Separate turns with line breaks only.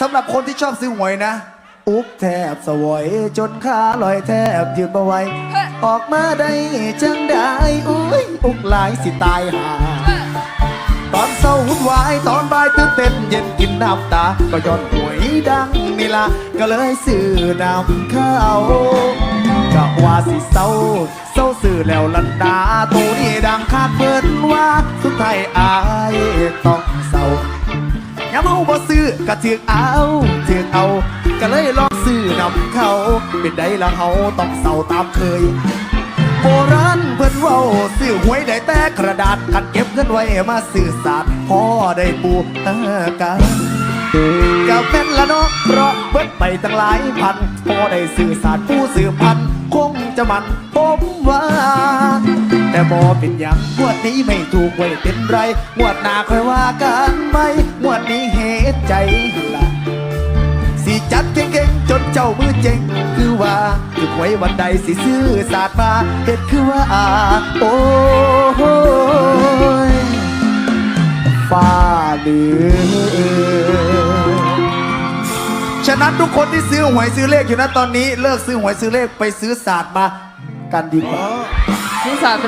สำหรับคนที่ชอบซื้อหวยนะ อุกแทบสวยจนขาลอยแทบยืนบ่ไหวออกมาได้จังได้อุ้ยอุกหลายสิตายหา ตอนเศร้าวุ่นวายตอนบ่ายตื่นเต้นเย็นกินน้ำตา ก็ย้อนหวยดังนี่ละก็เลยซื้อน้ำข้าวกะว่าสิเศร้าเศร้าซื้อแล้วลันดาตัวนี้ดังคาดเบิ่นว่า สุดท้ายอายต้อง เศร้าย้ำเอาบ่ซื้อก็ถือกเอาเถือกเอา ก็เลยลองซื้อนำเขา เป็นได้ละเขาต้องเศร้าตามเคยโบราณเพิ่นเว้าซื้อหวยได้แต่กระดาษคันเก็บเงินไว้มาซื้อสาดพ่อได้ปูตากากับแม่นละเนาะเพราะเบิดไปตั้งหลายพันพ่อได้ซื้อสาดผู้ซื้อพันคงจะมันผมว่า แต่บอเป็นอย่างงวดนี้ไม่ถูกไว้เป็นไรงวดหน้าค่อยว่ากัน ใจละสิจัดเก่งๆ จนเจ้ามือเจ๋งคือว่าคือไว้วันใดสิซื้อศาสตร์มาเห็ดคือว่าอาโอ้ยฟ้าเดือฉะนั้นทุกคนที่ซื้อหวยซื้อเลขอยู่นะตอนนี้ เลิกซื้อหวยซื้อเลขไปซื้อศาสตร์มากันดีกว่า
ซื้อสาดไป